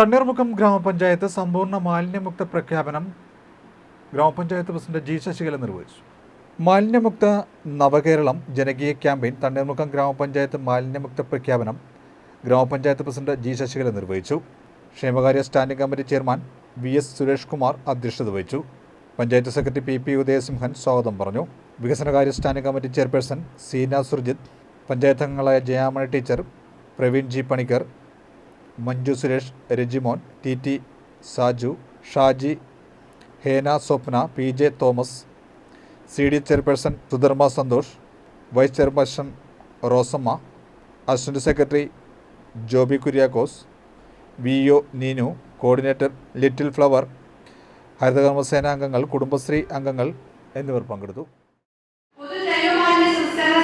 തണ്ണീർമുഖം ഗ്രാമപഞ്ചായത്ത് സമ്പൂർണ മാലിന്യമുക്ത പ്രഖ്യാപനം ഗ്രാമപഞ്ചായത്ത് പ്രസിഡന്റ് ജി ശശികല നിർവഹിച്ചു. മാലിന്യമുക്ത നവകേരളം ജനകീയ ക്യാമ്പയിൻ തണ്ണീർമുഖം ഗ്രാമപഞ്ചായത്ത് മാലിന്യമുക്ത പ്രഖ്യാപനം ഗ്രാമപഞ്ചായത്ത് പ്രസിഡന്റ് ജി ശശികല നിർവഹിച്ചു. ക്ഷേമകാര്യ standing committee chairman V S Suresh Kumar അധ്യക്ഷത വഹിച്ചു. Panchayat secretary P P Udayasimhan സ്വാഗതം പറഞ്ഞു. വികസനകാര്യ standing committee chairperson Seena Surjith panchayat അംഗങ്ങളായ Jayamani teacher Praveen G Panicker Manju Suresh Rajimon T T Saju Shaji Hena Swapna P J Thomas C D chairperson Sudharma Santhosh vice chairperson Rosamma assistant secretary Joby Kuriakose V O Neenu coordinator little flower Harithakarmasena അംഗങ്ങൾ കുടുംബശ്രീ അംഗങ്ങൾ എന്നിവർ പങ്കെടുത്തു.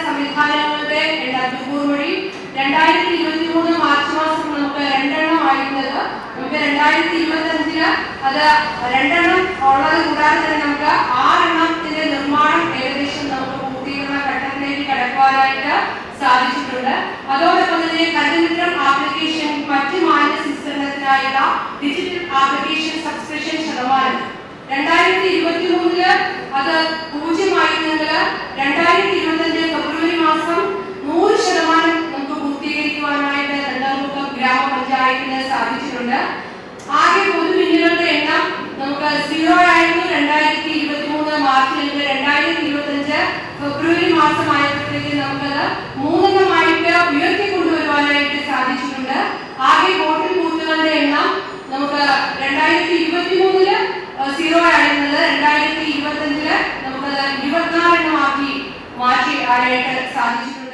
സംവിധാനങ്ങളുടെ രണ്ടായിരത്തി ഇരുപത്തി മൂന്ന് March മാസം നമുക്ക് രണ്ടെണ്ണം ആയിരുന്നത് നമുക്ക് രണ്ടായിരത്തി ഇരുപത്തി അഞ്ചിൽ അത് രണ്ടെണ്ണം ഉള്ളത് കൂടാതെ തന്നെ നമുക്ക് ആറെണ്ണത്തിന്റെ നിർമ്മാണം ഏകദേശം നമുക്ക് പൂർത്തീകരണ ഘട്ടത്തിലേക്ക് കടക്കുവാനായിട്ട് സാധിച്ചിട്ടുണ്ട്. അതോടൊപ്പം തന്നെ കരുതലിത്തരം ആപ്ലിക്കേഷൻ മറ്റ് മാലിന്യ സംസ്കരണത്തിനായുള്ള ഡിജിറ്റൽ ആപ്ലിക്കേഷൻ സബ്സ്ക്രിപ്ഷൻ ശതമാനം. രണ്ടായിരത്തി ഇരുപത്തി മൂന്നിൽ അത് പൂജ്യമായിരുന്നെങ്കിൽ രണ്ടായിരത്തി ഇരുപത്തഞ്ച് ഫെബ്രുവരി മാസം നൂറ് ശതമാനം നമുക്ക് പൂർത്തീകരിക്കുവാനായിട്ട് നെടുമുഖം ഗ്രാമപഞ്ചായത്തിന് സാധിച്ചിട്ടുണ്ട് ആകെ പൊതുബില്ലുകളുടെ എണ്ണം നമുക്ക് സീറോ ആയിരുന്നു രണ്ടായിരത്തി ഇരുപത്തി മൂന്ന് മാർച്ചിൽ രണ്ടായിരത്തി ഇരുപത്തി അഞ്ച് ഫെബ്രുവരി മാസം ആയപ്പോഴത്തേക്ക് നമുക്കത് മൂന്നെണ്ണമായിട്ട് ഉയർത്തി കൊണ്ടുവരുവാനായിട്ട് സാധിച്ചിട്ടുണ്ട്. ആകെ വോട്ടിൽ ബൂത്തുകളുടെ എണ്ണം നമുക്ക് രണ്ടായിരത്തി ഇരുപത്തി മൂന്നിൽ സീറോ ആയിരുന്നത് രണ്ടായിരത്തി ഇരുപത്തി അഞ്ചിൽ നമുക്കത് ഇരുപത്തിനാലെണ്ണമാക്കി മാറ്റി ആയിട്ട് സാധിച്ചിട്ടുണ്ട്.